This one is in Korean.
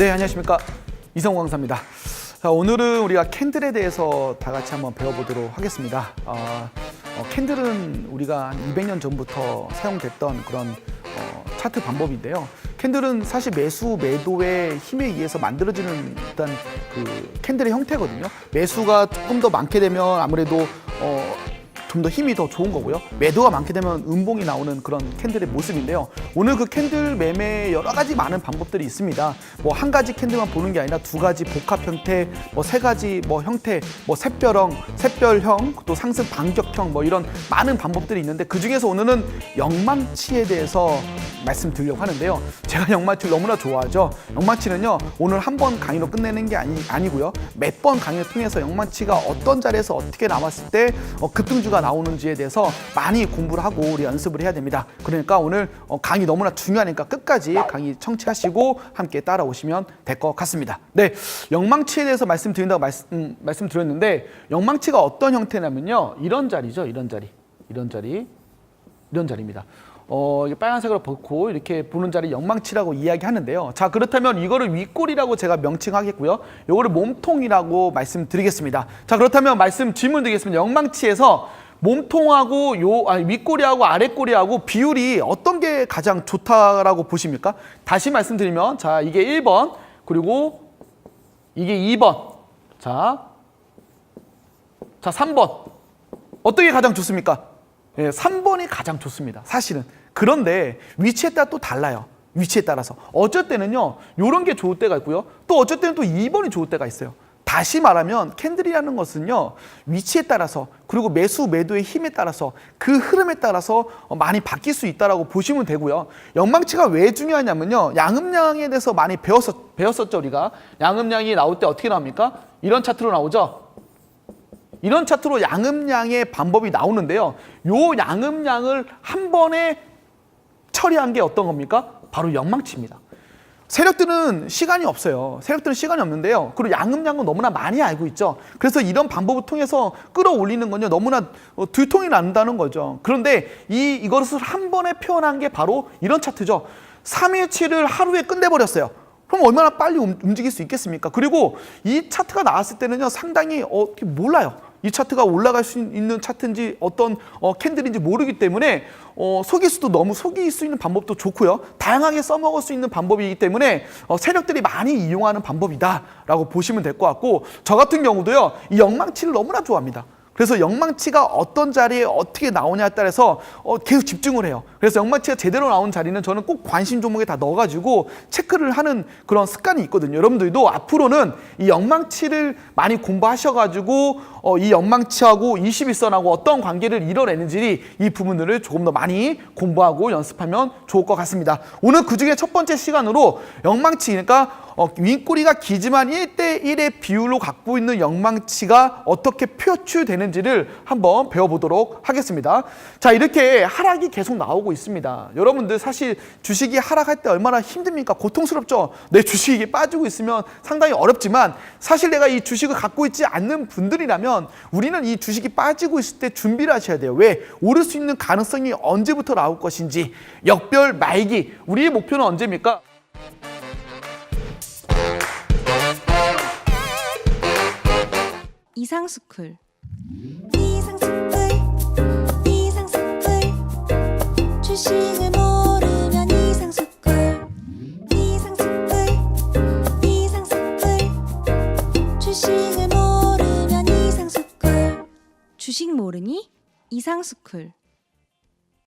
네, 안녕하십니까. 이성광 강사입니다. 자, 오늘은 우리가 캔들에 대해서 다 같이 한번 배워보도록 하겠습니다. 어, 어, 캔들은 우리가 한 200년 전부터 사용됐던 그런 어, 차트 방법인데요. 캔들은 사실 매수 매도의 힘에 의해서 만들어지는 일단 그 캔들의 형태거든요. 매수가 조금 더 많게 되면 아무래도 어, 좀 더 힘이 더 좋은 거고요. 매도가 많게 되면 음봉이 나오는 그런 캔들의 모습인데요. 오늘 그 캔들 매매 여러 가지 많은 방법들이 있습니다. 뭐 한 가지 캔들만 보는 게 아니라 두 가지 복합 형태, 뭐 세 가지 뭐 형태, 뭐 샛별형, 샛별형, 또 상승 반격형 뭐 이런 많은 방법들이 있는데 그 중에서 오늘은 영망치에 대해서 말씀드리려고 하는데요. 제가 영망치를 너무나 좋아하죠. 영망치는요 오늘 한 번 강의로 끝내는 게 아니, 아니고요. 몇 번 강의를 통해서 영망치가 어떤 자리에서 어떻게 나왔을 때 어, 급등주가 나오는지에 대해서 많이 공부를 하고 우리 연습을 해야 됩니다. 그러니까 오늘 어, 강의 너무나 중요하니까 끝까지 강의 청취하시고 함께 따라오시면 될 것 같습니다. 네, 영망치에 대해서 말씀드린다고 말씀, 음, 말씀드렸는데 영망치가 어떤 형태냐면요. 이런 자리죠. 이런 자리. 이런 자리. 이런 자리입니다. 어, 빨간색으로 벗고 이렇게 보는 자리 영망치라고 이야기하는데요. 자, 그렇다면 이거를 윗골이라고 제가 명칭하겠고요. 요거를 몸통이라고 말씀드리겠습니다. 자, 그렇다면 말씀 질문 드리겠습니다. 영망치에서 몸통하고 요 아니, 윗골이하고 아랫골이하고 비율이 어떤 게 가장 좋다라고 보십니까? 다시 말씀드리면 자, 이게 1번 그리고 이게 2번. 자. 자, 3번. 어떤 게 가장 좋습니까? 예, 3번이 가장 좋습니다. 사실은. 그런데 위치에 따라 또 달라요. 위치에 따라서. 어쩔 때는요, 요런 게 좋을 때가 있고요. 또 어쩔 때는 또 2번이 좋을 때가 있어요. 다시 말하면 캔들이라는 것은요, 위치에 따라서 그리고 매수, 매도의 힘에 따라서 그 흐름에 따라서 어, 많이 바뀔 수 있다라고 보시면 되고요. 영망치가 왜 중요하냐면요, 양음량에 대해서 많이 배웠었, 배웠었죠, 우리가. 양음량이 나올 때 어떻게 나옵니까? 이런 차트로 나오죠? 이런 차트로 양음량의 방법이 나오는데요. 요 양음량을 한 번에 처리한 게 어떤 겁니까? 바로 영망치입니다. 세력들은 시간이 없어요. 세력들은 시간이 없는데요. 그리고 양음량은 너무나 많이 알고 있죠. 그래서 이런 방법을 통해서 끌어올리는 건요 너무나 어, 들통이 난다는 거죠. 그런데 이 이것을 한 번에 표현한 게 바로 이런 차트죠. 3일치를 하루에 끝내버렸어요. 그럼 얼마나 빨리 움- 움직일 수 있겠습니까? 그리고 이 차트가 나왔을 때는요 상당히 어, 몰라요. 이 차트가 올라갈 수 있는 차트인지 어떤 어, 캔들인지 모르기 때문에 어, 속일 수도 너무 속일 수 있는 방법도 좋고요. 다양하게 써먹을 수 있는 방법이기 때문에 어, 세력들이 많이 이용하는 방법이다라고 보시면 될 것 같고 저 같은 경우도요. 이 영망치를 너무나 좋아합니다. 그래서 영망치가 어떤 자리에 어떻게 나오냐에 따라서 어, 계속 집중을 해요. 그래서 영망치가 제대로 나온 자리는 저는 꼭 관심 종목에 다 넣어가지고 체크를 하는 그런 습관이 있거든요. 여러분들도 앞으로는 이 영망치를 많이 공부하셔가지고 어, 이 영망치하고 21선하고 어떤 관계를 이뤄내는지 이 부분들을 조금 더 많이 공부하고 연습하면 좋을 것 같습니다. 오늘 그 중에 첫 번째 시간으로 영망치, 그러니까 어, 윗꼬리가 기지만 1대1의 비율로 갖고 있는 영망치가 어떻게 표출되는지를 한번 배워보도록 하겠습니다. 자, 이렇게 하락이 계속 나오고 있습니다. 여러분들 사실 주식이 하락할 때 얼마나 힘듭니까? 고통스럽죠? 내 주식이 빠지고 있으면 상당히 어렵지만 사실 내가 이 주식을 갖고 있지 않는 분들이라면 우리는 이 주식이 빠지고 있을 때 준비를 하셔야 돼요. 왜? 오를 수 있는 가능성이 언제부터 나올 것인지 역별 말기. 우리의 목표는 언제입니까? 이상스쿨. 이상스쿨 이상스쿨. 주식을 모르면 이상스쿨. 이상스쿨 이상스쿨. 주식을 모르면 이상스쿨. 주식 모르니 이상스쿨